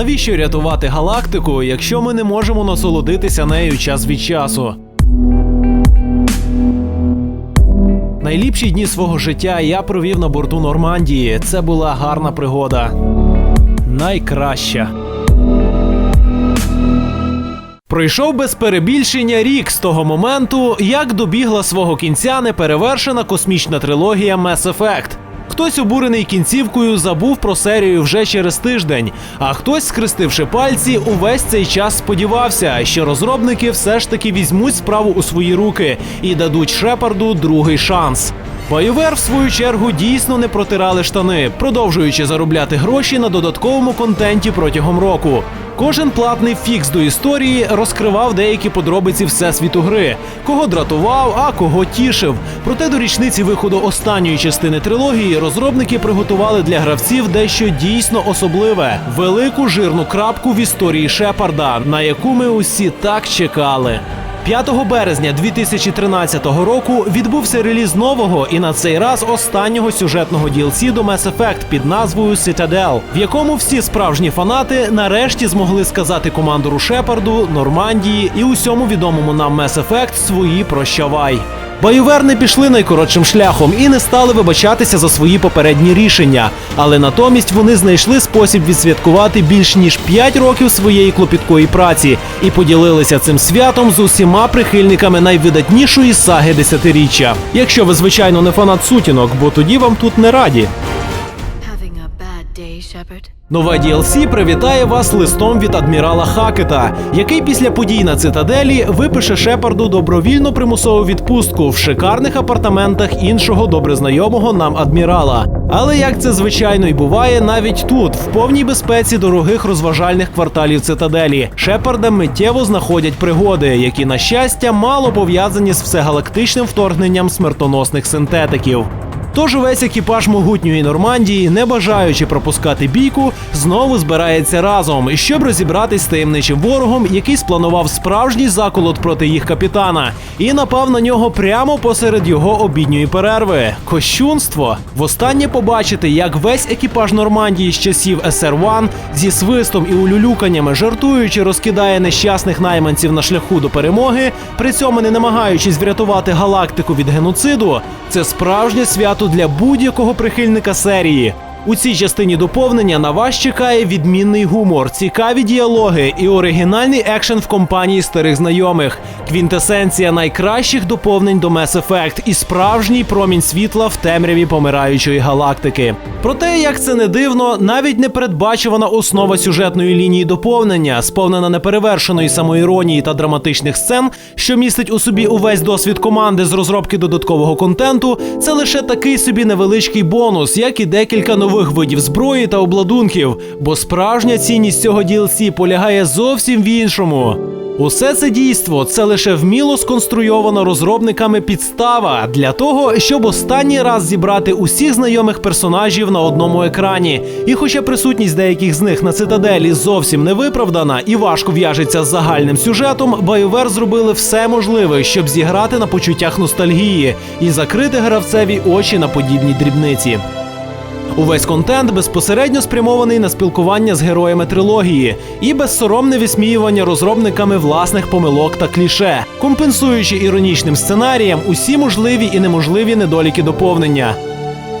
Навіщо рятувати галактику, якщо ми не можемо насолодитися нею час від часу? Найліпші дні свого життя я провів на борту Нормандії. Це була гарна пригода. Найкраща. Пройшов без перебільшення рік з того моменту, як добігла свого кінця неперевершена космічна трилогія Mass Effect. Хтось обурений кінцівкою забув про серію вже через тиждень, а хтось, схрестивши пальці, увесь цей час сподівався, що розробники все ж таки візьмуть справу у свої руки і дадуть Шепарду другий шанс. BioWare, в свою чергу, дійсно не протирали штани, продовжуючи заробляти гроші на додатковому контенті протягом року. Кожен платний фікс до історії розкривав деякі подробиці всесвіту гри, кого дратував, а кого тішив. Проте до річниці виходу останньої частини трилогії розробники приготували для гравців дещо дійсно особливе велику жирну крапку в історії Шепарда, на яку ми усі так чекали. 5 березня 2013 року відбувся реліз нового і на цей раз останнього сюжетного DLC до Mass Effect під назвою Citadel, в якому всі справжні фанати нарешті змогли сказати командору Шепарду, Нормандії і усьому відомому нам Mass Effect свої прощавай. Не пішли найкоротшим шляхом і не стали вибачатися за свої попередні рішення, але натомість вони знайшли спосіб відсвяткувати більш ніж 5 років своєї клопіткої праці і поділилися цим святом з усіма прихильниками найвидатнішої саги десятиріччя. Якщо ви звичайно не фанат сутінок, бо тоді вам тут не раді. Having a bad day, Shepard? Нове DLC привітає вас листом від адмірала Хакета, який після подій на цитаделі випише Шепарду добровільну примусову відпустку в шикарних апартаментах іншого добре знайомого нам адмірала. Але як це звичайно і буває, навіть тут, в повній безпеці дорогих розважальних кварталів цитаделі, Шепарда миттєво знаходять пригоди, які, на щастя, мало пов'язані з всегалактичним вторгненням смертоносних синтетиків. Тож увесь екіпаж могутньої Нормандії, не бажаючи пропускати бійку, знову збирається разом, щоб розібратись з таємничим ворогом, який спланував справжній заколот проти їх капітана, і напав на нього прямо посеред його обідньої перерви. Кощунство. Востаннє побачити, як весь екіпаж Нормандії з часів СР-1 зі свистом і улюлюканнями жартуючи розкидає нещасних найманців на шляху до перемоги, при цьому не намагаючись врятувати галактику від геноциду. Це справжнє свято для будь-якого прихильника серії. У цій частині доповнення на вас чекає відмінний гумор, цікаві діалоги і оригінальний екшен в компанії старих знайомих, квінтесенція найкращих доповнень до Mass Effect і справжній промінь світла в темряві помираючої галактики. Проте, як це не дивно, навіть непередбачувана основа сюжетної лінії доповнення, сповнена неперевершеної самоіронії та драматичних сцен, що містить у собі увесь досвід команди з розробки додаткового контенту, це лише такий собі невеличкий бонус, як і декілька нових видів зброї та обладунків. Бо справжня цінність цього DLC полягає зовсім в іншому. Усе це дійство це лише вміло сконструйована розробниками підстава для того, щоб останній раз зібрати усіх знайомих персонажів на одному екрані. І хоча присутність деяких з них на цитаделі зовсім не виправдана і важко в'яжеться з загальним сюжетом, BioWare зробили все можливе, щоб зіграти на почуттях ностальгії і закрити гравцеві очі на подібні дрібниці. Увесь контент безпосередньо спрямований на спілкування з героями трилогії і безсоромне висміювання розробниками власних помилок та кліше, компенсуючи іронічним сценарієм усі можливі і неможливі недоліки доповнення.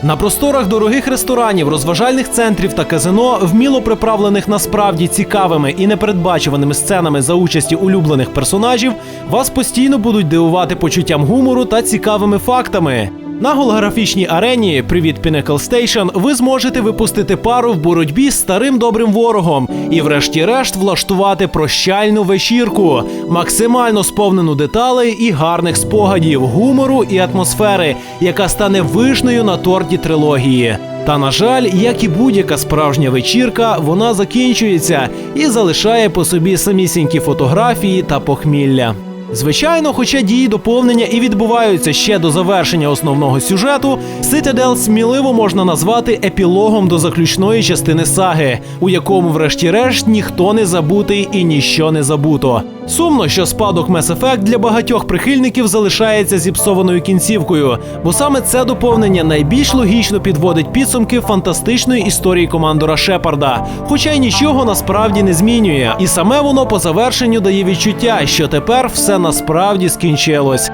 На просторах дорогих ресторанів, розважальних центрів та казино, вміло приправлених насправді цікавими і непередбачуваними сценами за участі улюблених персонажів, вас постійно будуть дивувати почуттям гумору та цікавими фактами. На голографічній арені Привіт Pinnacle Station ви зможете випустити пару в боротьбі з старим добрим ворогом і, врешті-решт, влаштувати прощальну вечірку, максимально сповнену деталей і гарних спогадів, гумору і атмосфери, яка стане вишнею на торті трилогії. Та на жаль, як і будь-яка справжня вечірка, вона закінчується і залишає по собі самісінькі фотографії та похмілля. Звичайно, хоча дії доповнення і відбуваються ще до завершення основного сюжету, Citadel сміливо можна назвати епілогом до заключної частини саги, у якому, врешті-решт, ніхто не забутий і ніщо не забуто. Сумно, що спадок Mass Effect для багатьох прихильників залишається зіпсованою кінцівкою, бо саме це доповнення найбільш логічно підводить підсумки фантастичної історії командора Шепарда, хоча й нічого насправді не змінює. І саме воно по завершенню дає відчуття, що тепер все насправді скінчилось.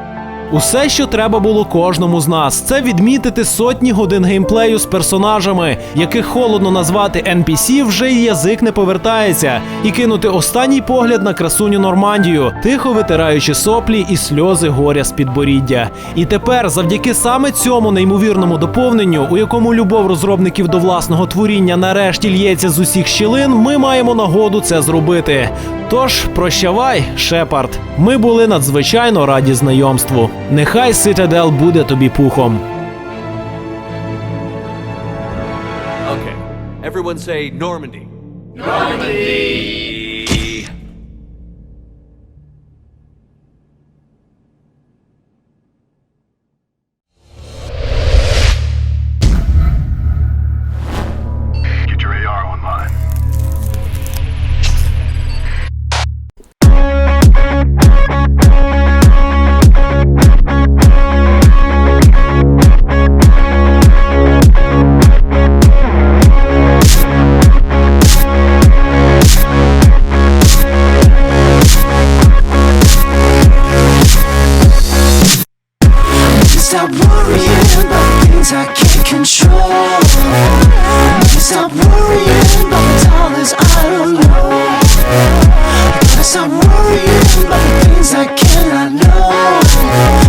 Усе, що треба було кожному з нас, це відмітити сотні годин геймплею з персонажами, яких холодно назвати NPC вже й язик не повертається, і кинути останній погляд на красуню Нормандію, тихо витираючи соплі і сльози горя з підборіддя. І тепер, завдяки саме цьому неймовірному доповненню, у якому любов розробників до власного творіння нарешті лється з усіх щілин, ми маємо нагоду це зробити. Тож прощавай, Шепард. Ми були надзвичайно раді знайомству. Нехай Ситадел буде тобі пухом. Okay. Everyone say Normandy. Get stop worrying about things I can't control. Maybe stop worrying about dollars I don't know. Gotta stop worrying about things I cannot know.